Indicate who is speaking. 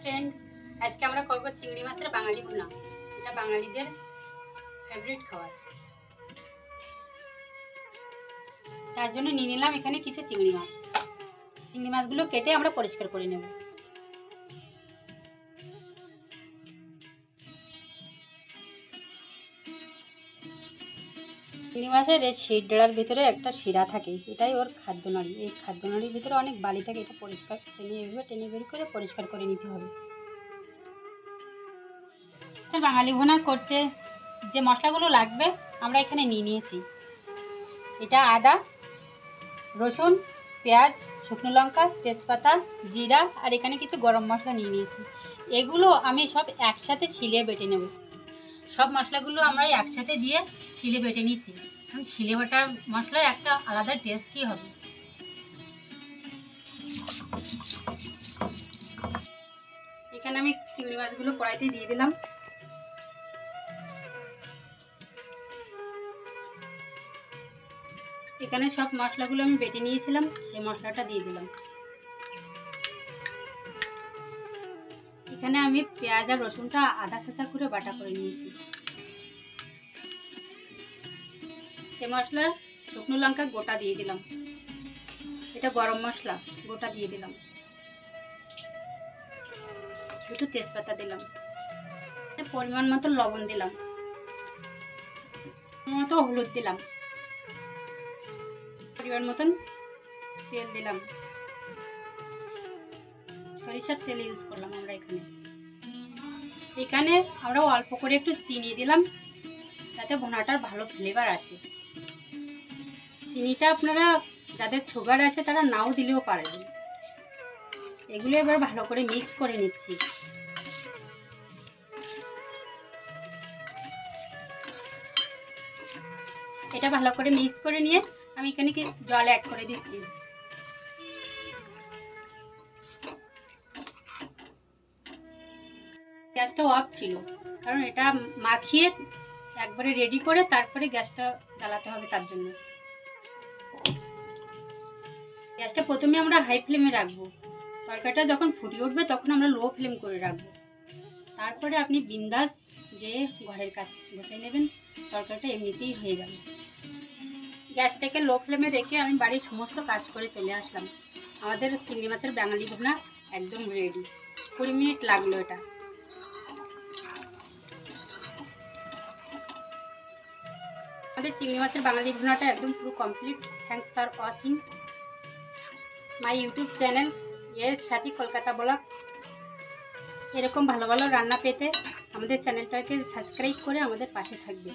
Speaker 1: Friend আজকে আমরা করব চিংড়ি মাছের বাঙালি ভুনা। এটা বাঙালিদের ফেভারিট খাবার। তার জন্য নিয়ে নিলাম এখানে কিছু চিংড়ি মাছ। চিংড়ি মাছগুলো কেটে আমরা পরিষ্কার করে নেব। চিংড়ি মাছের এই শিরডার ভিতরে একটা শিরা থাকে, এটাই ওর খাদ্য নাড়ি। এই খাদ্য নাড়ির ভিতরে অনেক বালি থাকে, এটা পরিষ্কার টেনে এভাবে টেনে বের করে পরিষ্কার করে নিতে হবে। স্যার, বাঙালি ভুনা করতে যে মশলাগুলো লাগবে, আমরা এখানে নিয়ে নিয়েছি। এটা আদা, রসুন, পেঁয়াজ, শুকনো লঙ্কা, তেজপাতা, জিরা, আর এখানে কিছু গরম মশলা নিয়ে নিয়েছি। এগুলো আমি সব একসাথে শিলে বেটে নেব। সব মশলাগুলো আমরা একসাথে দিয়ে শিলে বেটে নিচ্ছি। কারণ শিলে বাটার মশলায় একটা আলাদা টেস্টই হবে। এখানে আমি চিংড়ি মাছগুলো কড়াইতে দিয়ে দিলাম। এখানে সব মশলাগুলো আমি বেটে নিয়েছিলাম, সেই মশলাটা দিয়ে দিলাম। এখানে আমি পেঁয়াজ আর রসুনটা আদা ছেঁচা করে বাটা করে নিয়েছি। এ মশলা শুকনো লঙ্কা গোটা দিয়ে দিলাম। এটা গরম মশলা, গোটা দিয়ে দিলাম। একটু তেজপাতা দিলাম। পরিমাণ মতো লবণ দিলাম। মতো হলুদ দিলাম। পরিমাণ মতন তেল দিলাম। সরিষার তেল ইউজ করলাম আমরা এখানে। এখানে আমরা অল্প করে একটু চিনি দিলাম, যাতে ভোনাটার ভালো ফ্লেভার আসে। চিনিটা আপনারা যাদের সুগার আছে তারা নাও দিলেও পারেন। এগুলো এবার ভালো করে মিক্স করে নিচ্ছি। এটা ভালো করে মিক্স করে নিয়ে আমি এখানে জল অ্যাড করে দিচ্ছি। গ্যাসটা অফ ছিল। কারণ এটা মাখিয়ে একবারে রেডি করে তারপরে গ্যাসটা জ্বালাতে হবে তার জন্য। গ্যাসটা প্রথমে আমরা হাই ফ্লেমে রাখব। তরকারিটা যখন ফুটে উঠবে তখন আমরা লো ফ্লেম করে রাখব। তারপরে আপনি বিন্দাস যে ঘরের কাজ বসাই নেবেন, তরকারিটা এমনিতেই হয়ে যাবে। গ্যাসটাকে লো ফ্লেমে রেখে আমি বাড়ির সমস্ত কাজ করে চলে আসলাম। আমাদের চিংড়ি মাছের বাঙালি ভুনা একদম রেডি কুড়ি মিনিট লাগল এটা। আমাদের চিংড়ি মাছের বাঙালি ভুনাটা একদম পুরো complete thanks for watching my YouTube channel yes Sathi Kolkata blog. এরকম ভালো ভালো রান্না পেতে আমাদের চ্যানেলটাকে সাবস্ক্রাইব করে আমাদের পাশে থাকবে।